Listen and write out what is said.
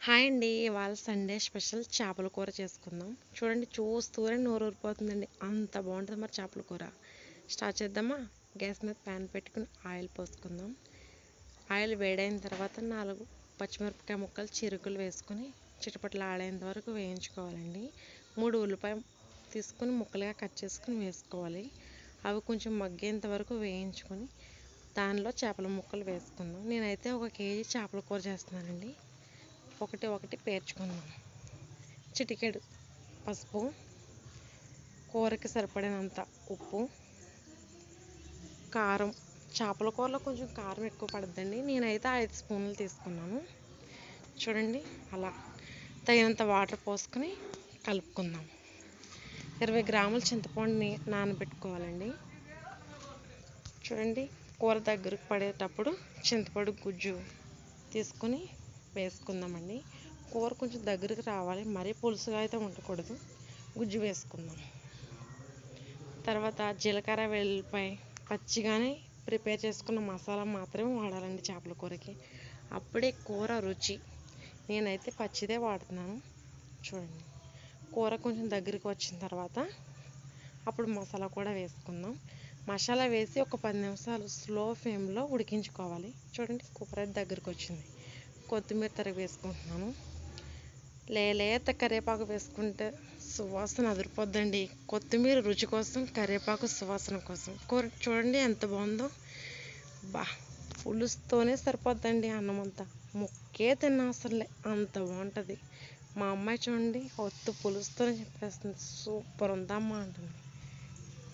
Hi అండి ఇవాళ Sunday special చేపల కూర చేసుకుందాం. చూడండి చూస్తూనే నోరు ఊరిపోతుందండి అంత బాగుంటుంది మరి చేపల కూర. స్టార్ట్ చేద్దామా? గ్యాస్ మీద ప్యాన్ పెట్టుకుని ఆయిల్ పోసుకుందాం. ఆయిల్ వేడైన తర్వాత నాలుగు పచ్చిమిరపకాయ ముక్కలు చిరుకులు వేసుకుని చిటపట్లు ఆడేంత వరకు వేయించుకోవాలండి. మూడు ఉల్లిపాయ తీసుకుని ముక్కలుగా కట్ చేసుకుని వేసుకోవాలి. అవి కొంచెం మగ్గేంత వరకు వేయించుకొని దానిలో చేపల ముక్కలు వేసుకుందాం. నేనైతే ఒక కేజీ చేపల కూర చేస్తున్నానండి. ఒకటి ఒకటి పేర్చుకుందాం చిటికెడు పసుపు కూరకి సరిపడినంత ఉప్పు కారం. చేపల కూరలో కొంచెం కారం ఎక్కువ పడద్దండి. నేనైతే ఐదు స్పూన్లు తీసుకున్నాను. చూడండి అలా తగినంత వాటర్ పోసుకొని కలుపుకుందాం. ఇరవై గ్రాముల చింతపండుని నానబెట్టుకోవాలండి. చూడండి కూర దగ్గరకు పడేటప్పుడు చింతపండు గుజ్జు తీసుకొని వేసుకుందామండి. కూర కొంచెం దగ్గరికి రావాలి. మరీ పులుసుగా అయితే ఉండకూడదు. గుజ్జు వేసుకుందాం. తర్వాత జీలకర్ర వెల్లిపాయ పచ్చిగానే ప్రిపేర్ చేసుకున్న మసాలా మాత్రమే వాడాలండి చేపల కూరకి. అప్పుడే కూర రుచి. నేనైతే పచ్చిదే వాడుతున్నాను. చూడండి. కూర కొంచెం దగ్గరికి వచ్చిన తర్వాత అప్పుడు మసాలా కూడా వేసుకుందాం. మసాలా వేసి ఒక పది నిమిషాలు స్లో ఫ్లేమ్లో ఉడికించుకోవాలి. చూడండి కూర దగ్గరికి వచ్చింది. కొత్తిమీర తరిగి వేసుకుంటున్నాను. లేలేత కరివేపాకు వేసుకుంటే సువాసన అదిరిపోద్దండి. కొత్తిమీర రుచి కోసం కరివేపాకు సువాసన కోసం. కూర చూడండి ఎంత బాగుందో. బా పులుసుతోనే సరిపోద్దండి అన్నం అంతా. ముక్కే తిన్నా అంత బాగుంటుంది. మా అమ్మాయి చూడండి ఒత్తు పులుసుతోనే చెప్పేస్తుంది. సూపర్ ఉందమ్మా అంటుంది.